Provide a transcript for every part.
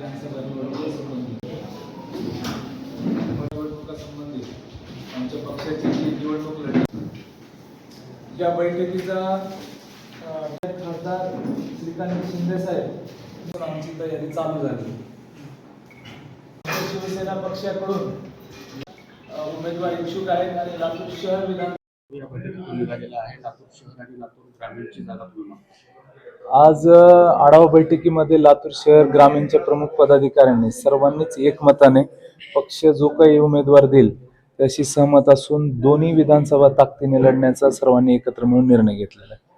विधानसभा निवडणुकीसंबंधी आमच्या पक्षाची जी निवडणूक लढली या बैठकीचा अं, खासदार श्रीकांत शिंदे साहेब आमची तयारी चालू झाली. शिवसेना पक्षाकडून अं, उमेदवार इच्छुक आहेत आणि लातूर शहर विधान या बैठकीतून निघालेला आहे. लातूर शहर आणि लातूर ग्रामीणची जागा पूर्ण आज आढावा बैठकीमध्ये लातूर शहर ग्रामीणच्या प्रमुख पदाधिकाऱ्यांनी सर्वांनीच एकमताने पक्ष जो काही उमेदवार देईल त्याशी सहमत असून दोन्ही विधानसभा ताकदीने लढण्याचा सर्वांनी एकत्र मिळून निर्णय घेतलेला आहे.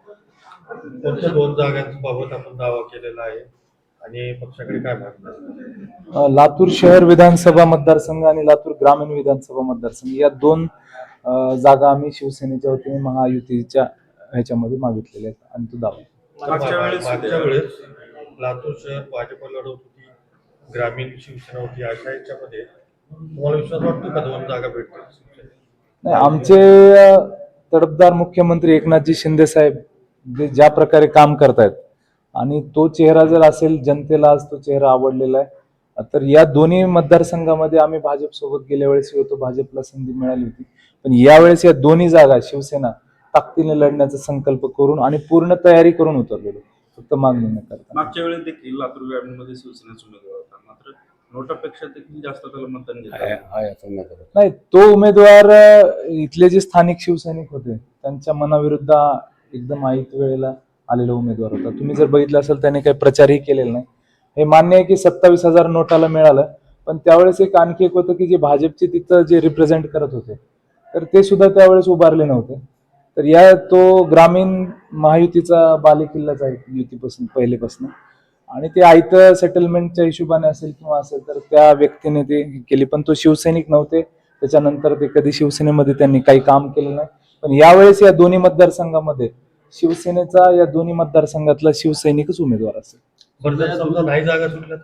कोणत्या दोन जागांबाबत आपण दावा केलेला आहे आणि पक्षाकडे काय मागणं आहे? अ, लातूर शहर विधानसभा मतदारसंघ आणि लातूर ग्रामीण विधानसभा मतदारसंघ या दोन जागा आम्ही शिवसेनेच्या वतीने महायुतीच्या ह्याच्यामध्ये मागितलेल्या आहेत. आणि तो दावा. लातूर शहर भाजप लढत होती ग्रामीण शिवसेना होती अशा याच्यामध्ये तुम्हाला विश्वास वाटतो का दोन जागा भेटतील? नाही आमचे तडफदार मुख्यमंत्री एकनाथजी शिंदे साहेब जे ज्या प्रकारे काम करतायत आणि तो चेहरा जर असेल जनतेला आज तो चेहरा आवडलेला आहे. तर या दोन्ही मतदारसंघामध्ये आम्ही भाजप सोबत गेल्या वेळेस होतो भाजपला संधी मिळाली होती. पण यावेळेस या दोन्ही जागा शिवसेना ताकदीने लढण्याचा संकल्प करून आणि पूर्ण तयारी करून उतरलेलो. फक्त मागणी न करता. मागच्या वेळेस देखील लातूर ग्रामीणमध्ये शिवसेनेचा उमेदवार होता. मात्र नोटापेक्षा देखील जास्त त्याला मतदान घेतलं नाही तो उमेदवार इथले जे स्थानिक शिवसैनिक होते त्यांच्या मनाविरुद्ध एकदम ऐक वेळेला आलेला उमेदवार होता. तुम्ही जर बघितलं असेल त्याने काही प्रचारही केलेला नाही. हे मान्य आहे की सत्तावीस हजार नोटाला मिळालं पण त्यावेळेस एक आणखी एक होतं की जे भाजपचे तिथं जे रिप्रेझेंट करत होते तर ते सुद्धा त्यावेळेस उभारले नव्हते. तर या तो ग्रामीण महायुतीचा बालेकिल्लाच आहे युतीपासून पहिलेपासून. आणि ते आयत सेटलमेंटच्या हिशोबाने असेल किंवा असेल तर त्या व्यक्तीने ते केली पण तो शिवसैनिक नव्हते. त्याच्यानंतर ते कधी शिवसेनेमध्ये त्यांनी काही काम केलं नाही. पण यावेळेस या दोन्ही मतदारसंघामध्ये शिवसेनेचा या दोन्ही मतदारसंघातला शिवसैनिकच उमेदवार असेल. बरं जर समजा नाही जागा सुटल्या तर?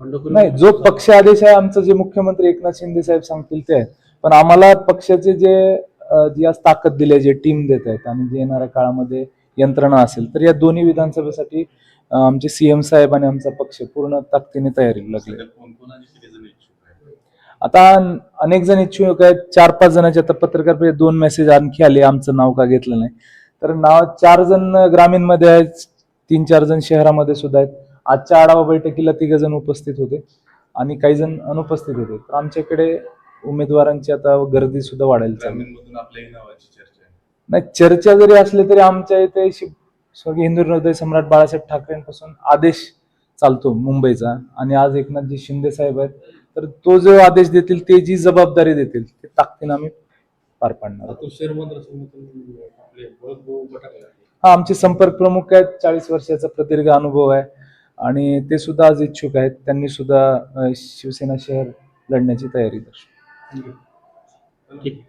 बंडखोरी नाही जो पक्ष आदेश आहे आमचं जे मुख्यमंत्री एकनाथ शिंदे साहेब सांगतील ते आहे. पण आम्हाला पक्षाचे जे अं, जी आज ताकद दिली आहे जे टीम देत आहेत आणि जे येणाऱ्या काळामध्ये यंत्रणा असेल तर या दोन्ही विधानसभेसाठी अं, आमचे सीएम साहेब आणि आमचा पक्ष पूर्ण ताकदीने तयारी लागले. कोण कोण आणि किती जण इच्छुक आहे? आता अनेक जण इच्छुक आहेत चार पाच जणांचे आता पत्रकार परिषदेत दोन मेसेज आणखी आले आमचं नाव का घेतलं नाही. तर नाव चार जण ग्रामीणमध्ये आहेत तीन चार जण शहरामध्ये सुद्धा आहेत. आजच्या आढावा बैठकीला तिघ जण उपस्थित होते आणि काही जण अनुपस्थित होते. तर आमच्याकडे उमेदवारांची आता गर्दी सुद्धा वाढायला चालली. चर्चा नाही चर्चा जरी असली तरी आमच्या इथे स्वर्गीय हिंदू हृदय सम्राट बाळासाहेब ठाकरेंपासून आदेश चालतो मुंबईचा. आणि आज एकनाथजी शिंदे साहेब आहेत. तर तो जो आदेश देतील ते जी जबाबदारी देतील ते ताकदीनं आम्ही पार पाडणार हा आमचे संपर्क प्रमुख आहेत. चाळीस वर्षाचा प्रदीर्घ अनुभव आहे. आणि ते सुद्धा आज इच्छुक आहेत. त्यांनी सुद्धा शिवसेना शहर लढण्याची तयारी दर्शवली ठीक.